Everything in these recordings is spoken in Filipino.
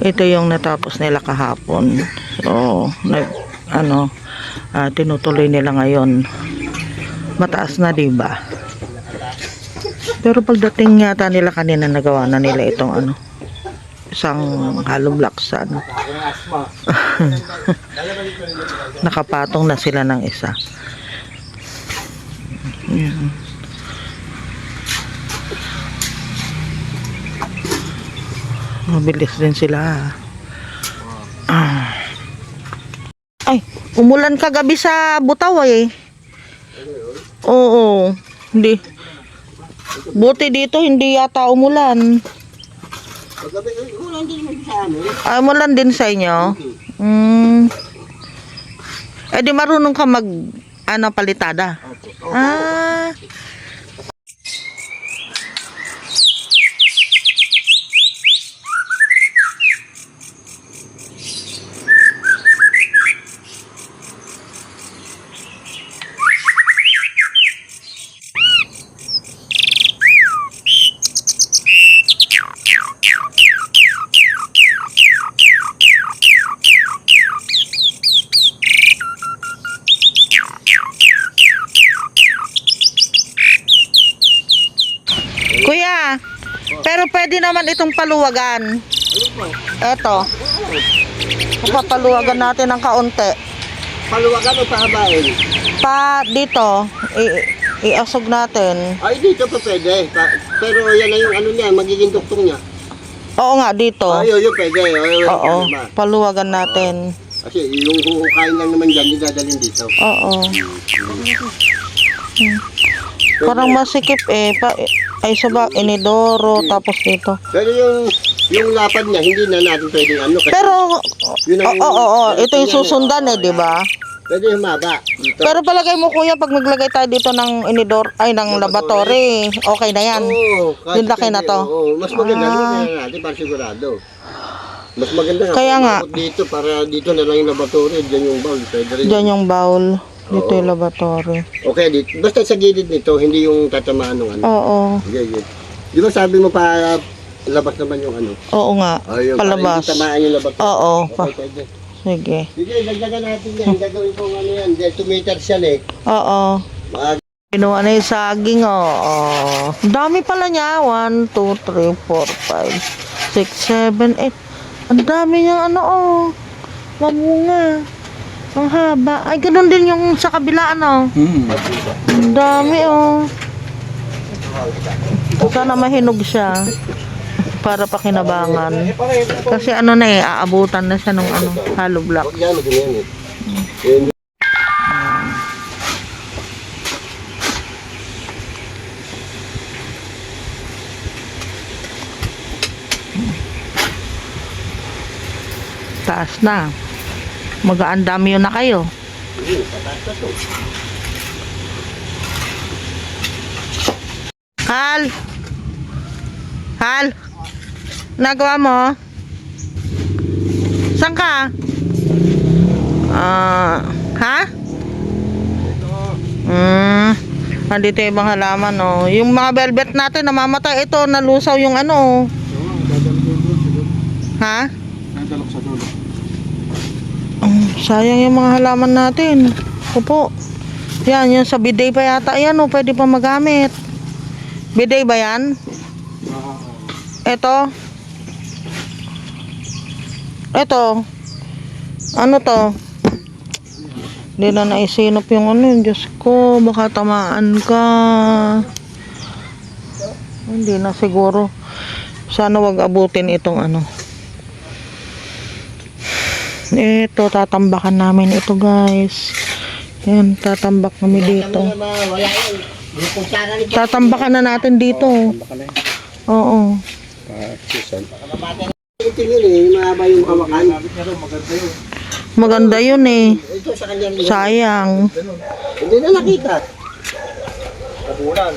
Ito yung natapos nila kahapon. So, nag, ano, ah, tinutuloy nila ngayon. Mataas na, di ba? Pero pagdating yata nila kanina, nagawa na nila itong ano, isang hollow block sa ano. Nakapatong na sila ng isa. Yan. Mabilis din sila. Ah. Ay, umulan kagabi sa Butaw eh. Oo, hindi. Buti dito hindi yata umulan. Ay, umulan din sa inyo. Mm. Eh di marunong ka mag ano palitada. Ah. Kuya, pero pwede naman itong paluwagan. Eto. Papaluwagan natin ng kaunti. Paluwagan o pahabain? Pa dito, i- iasog natin. Ay, dito pa pwede. Pa- pero yan na yung ano niya, magiging duktong niya. Oo nga, dito. Ay, yun, pwede. Ay, Oo, paluwagan natin. Kasi yung huhukain lang naman dyan, idadalhin dito. Oo. Hmm. Parang masikip eh. Pa, ay saba, inidoro, tapos dito. Pero yung yung lapad niya, hindi na natin pwedeng ano. Kasi Pero, Yun oo, ang- oo, oo, ito yung susundan eh, di ba? Pwede humaba dito. Pero palagay mo kuya, pag naglagay tayo dito ng inidor, ay ng laboratory, okay na yan. Oo, kahit Yung laki na pwede, to. Oo, mas maganda Ah. ah. na natin para sigurado. Mas maganda. Kaya nga. umabot dito para dito na lang yung laboratory, dyan yung bowl. Pwede rin. Diyan yung bowl. Dito yung laboratory. Okay, dito. Basta sa gilid nito, hindi yung tatamaan ng ano. Oo. Sige, sige. Di ba sabi mo pa labas naman yung ano? Oo nga. Ayun, para Palabas. Hindi tamaan yung laboratory. Oo. Okay, Pa- pwede. sige. Sige, dagdagan natin yan. Gagawin ko ano yan. Dahil 2 meters yan eh. Oo. Mga Kinuha na yung saging, oo. Oh. Dami pala niya. 1, 2, 3, 4, 5, 6, 7, 8. Ang dami niya, ano, oh. Mamunga. Ang haba. Ay, ganun din yung sa kabila, ano. Ang dami, oh. Sana mahinog siya. Para pakinabangan. Kasi ano na eh, aabutan na siya ng ano, hollow block. Eh. Taas na. Magaan dami yun na kayo. Hal! Hal! Nagawa mo? Saan ka? Ah, ha? Hmm. Nandito yung mga halaman, oh. Yung mga velvet natin, namamatay. Ito, nalusaw yung ano, oh. Ha? Mm, sayang yung mga halaman natin. Opo. Yan, yung sa bidet pa yata. Yan, oh, pwede pa magamit. Bidet ba yan? Ito. Ito. Ano to? Hindi na naisinop yung ano. Diyos ko, baka tamaan ka. Hindi na siguro. Sana wag abutin itong ano. Ito, tatambakan namin ito guys. Yan, tatambak kami dito. Tatambakan na natin dito. Oo. Eh. Maganda yun eh. Sayang. Hindi na nakita. Tabunan.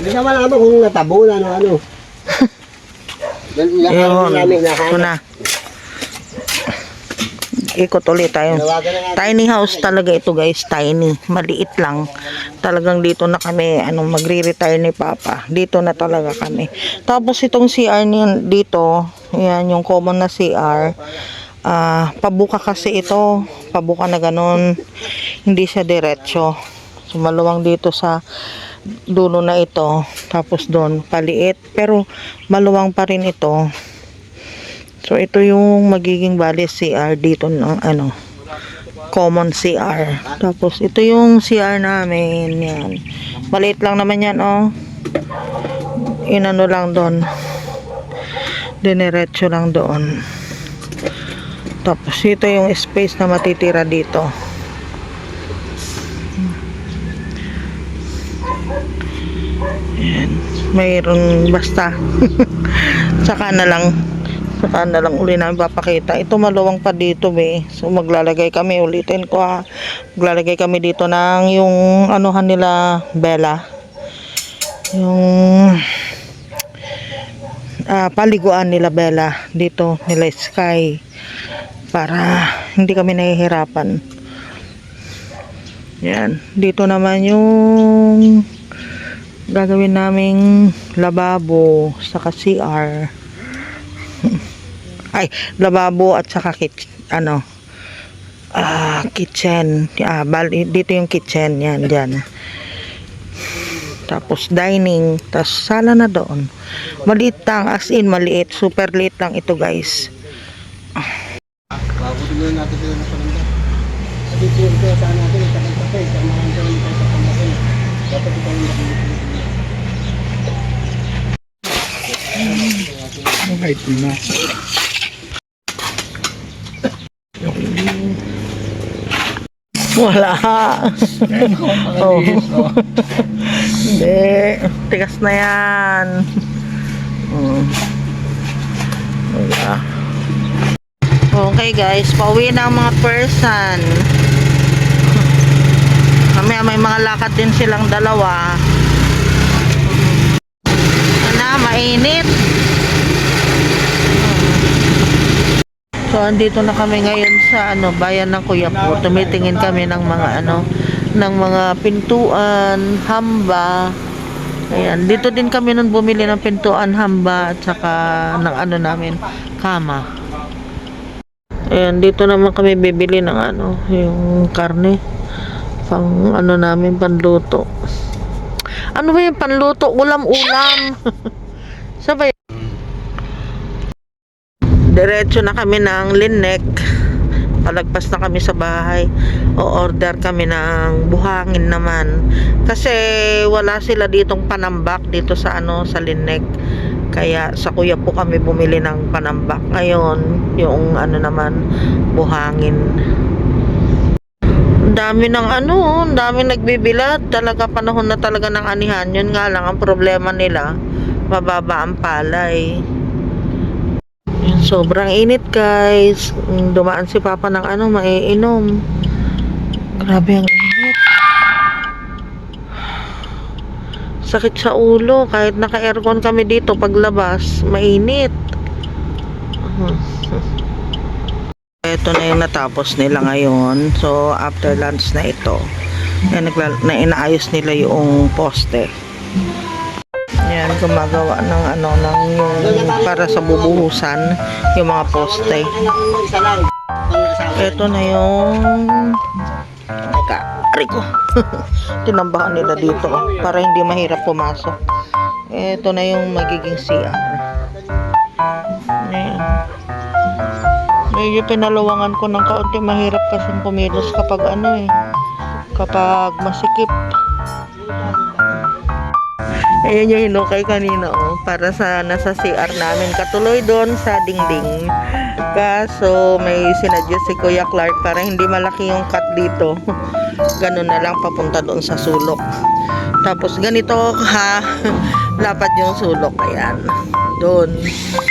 Hindi na malaman kung natabunan o ano. Yun. na namin Ito na. Mag-ikot ulit tayo. Tiny house talaga ito guys, tiny. Maliit lang. Talagang dito na kami, ano, magre-retire ni Papa. Dito na talaga kami. Tapos itong CR niyan dito, yan yung common na CR. Ah, pabuka kasi ito. Pabuka na ganun. Hindi siya diretso. So maluwang dito sa dulo na ito. Tapos doon, paliit. Pero maluwang pa rin ito. So ito yung magiging bali CR dito ng ano common CR. Tapos ito yung CR namin yan. Maliit lang naman yan oh. Inano lang doon. Dinerecho lang doon. Tapos ito yung space na matitira dito. Yan. Mayroon basta. Saka na lang saka na lang uli namin papakita. Ito maluwang pa dito be. So maglalagay kami ulitin ko ha. Maglalagay kami dito ng yung anuhan nila Bella. Yung ah, paliguan nila Bella dito nila Sky para hindi kami nahihirapan. Yan. Dito naman yung gagawin naming lababo sa CR. Ay, lababo at saka kit ano ah kitchen. Ah, bali, dito yung kitchen yan diyan. Tapos dining, tapos sala na doon. Maliit lang, as in maliit, super liit lang ito guys. Babutin muna natin sila ng palinda. Sabi ko yung kaya saan natin, tayo sa pamasin. Dapat ikaw yung. Kahit na. Wala. oh. Hindi. Tigas na yan. Mm. Wala. Okay guys, pauwi na ang mga person. Mamaya may mga lakad din silang dalawa. Ano, mainit. So andito na kami ngayon sa ano bayan ng Kuyapo. Tumitingin kami ng mga ano ng mga pintuan, hamba. Ayan, dito din kami nun bumili ng pintuan, hamba at saka ng ano namin, kama. Ayan, dito naman kami bibili ng ano, yung karne. Pang ano namin, panluto. Ano ba yung panluto? Ulam-ulam. Sabay. Diretso na kami ng Linek. Palagpas na kami sa bahay. O order kami ng buhangin naman. Kasi wala sila ditong panambak dito sa ano sa Linek. Kaya sa kuya po kami bumili ng panambak. Ngayon, yung ano naman, buhangin. Ang dami ng ano, dami nagbibilad. Talaga panahon na talaga ng anihan. Yun nga lang, ang problema nila, mababa ang palay. Yun, Sobrang init guys. Mm, Dumaan si Papa ng ano, maiinom. Grabe ang init. Sakit sa ulo. Kahit naka-aircon kami dito paglabas, mainit. Ito na yung natapos nila ngayon. So, after lunch na ito, na, na inaayos nila yung poste. Yan, gumagawa ng ano, ng yung para sa bubuhusan, yung mga poste. Ito na yung Teka, Rico. Tinambahan nila dito para hindi mahirap pumasok. Ito na yung magiging CR. Ayan. Medyo pinaluwangan ko ng kaunti. Mahirap kasi kumilos kapag ano eh. Kapag masikip. Ayan yung hinukay kanina oh. Para sa nasa CR namin. Katuloy doon sa dingding. Kaso may sinadya si Kuya Clark para hindi malaki yung cut dito. Ganun na lang papunta doon sa sulok. Tapos ganito ha, lapad yung sulok. Ayan. Doon.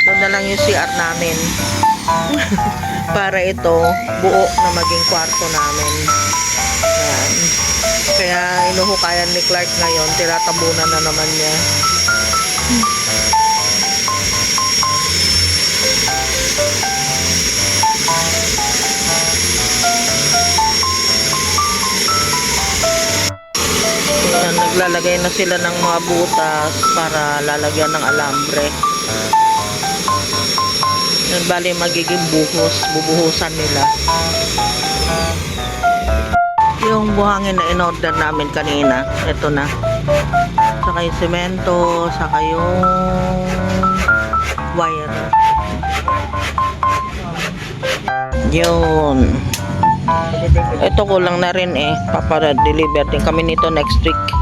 Doon na lang yung CR namin. para ito buo na maging kwarto namin. Ayan. Kaya inuhukayan ni Clark ngayon, tiratabunan na naman niya. Ayan, naglalagay na sila ng mga butas para lalagyan ng alambre. Yan bali magiging buhos, bubuhusan nila. Yung buhangin na in-order namin kanina, ito na. Saka yung semento, saka yung wire. Yun. Ito kulang na rin eh. Papara-deliver din kami nito next week.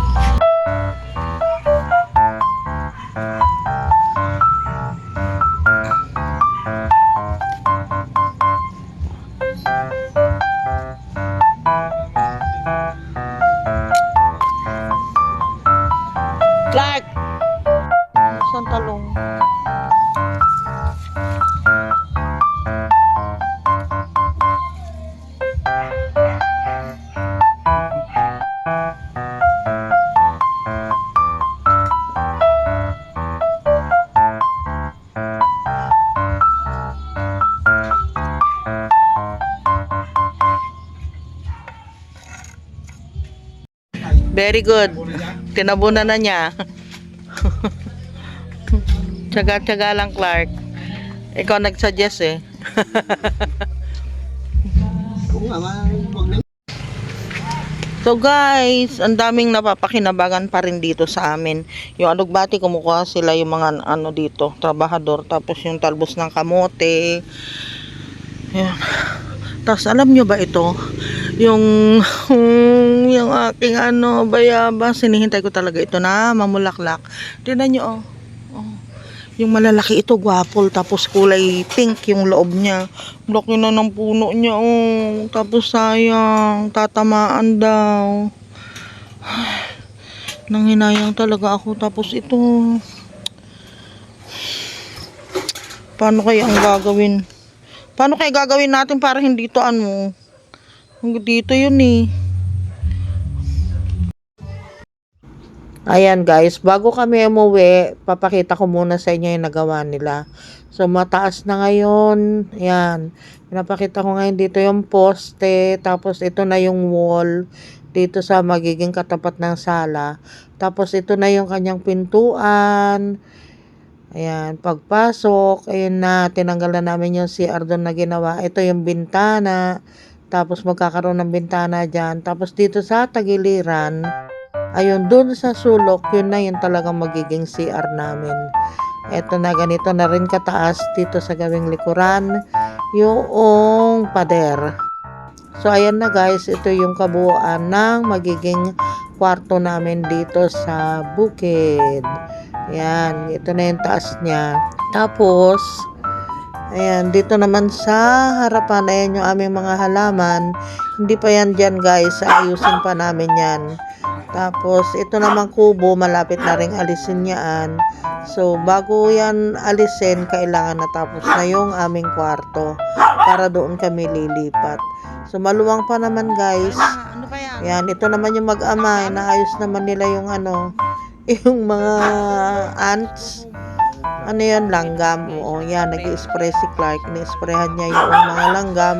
Clark! Very good. Tinabunan na niya. Tsaga-tsaga lang, Clark. Ikaw nagsuggest eh. So guys, ang daming napapakinabangan pa rin dito sa amin. Yung alugbati, kumukuha sila yung mga ano dito, trabahador. Tapos yung talbos ng kamote. Yan. Tapos alam nyo ba ito? Yung, yung aking ano, bayaba, sinihintay ko talaga ito na mamulaklak. Tingnan nyo oh. oh. Yung malalaki ito, gwapol. Tapos kulay pink yung loob niya. Laki na ng puno niya, oh. Tapos sayang, tatamaan daw. Nanghinayang talaga ako. Tapos ito. Paano kaya ang gagawin? Paano kaya gagawin natin para hindi to ano? Dito yun eh. Ayan guys, bago kami umuwi, papakita ko muna sa inyo yung nagawa nila. So mataas na ngayon, ayan. Pinapakita ko ngayon dito yung poste, tapos ito na yung wall dito sa magiging katapat ng sala. Tapos ito na yung kanyang pintuan. Ayan, pagpasok, ayun na, tinanggal na namin yung CR doon na ginawa. Ito yung bintana, tapos magkakaroon ng bintana dyan. Tapos dito sa tagiliran, ayun, doon sa sulok, yun na yun talagang magiging CR namin. Ito na, ganito na rin kataas dito sa gawing likuran, yung pader. So, ayan na guys, ito yung kabuuan ng magiging kwarto namin dito sa bukid. Ayan, ito na yung taas niya. Tapos, ayan, dito naman sa harapan, ayan yung aming mga halaman. Hindi pa yan dyan guys, ayusin pa namin yan. Tapos, ito naman kubo, malapit na rin alisin yan. So, bago yan alisin, kailangan natapos na yung aming kwarto para doon kami lilipat. So, maluwang pa naman guys. Ano pa yan? Yan, ito naman yung mag-ama. Naayos naman nila yung ano, yung mga ants. Ano yan, langgam. Oo, yan, nag-spray si Clark. Ni-sprayhan niya yung mga langgam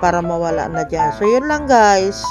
para mawala na dyan. So, yun lang guys.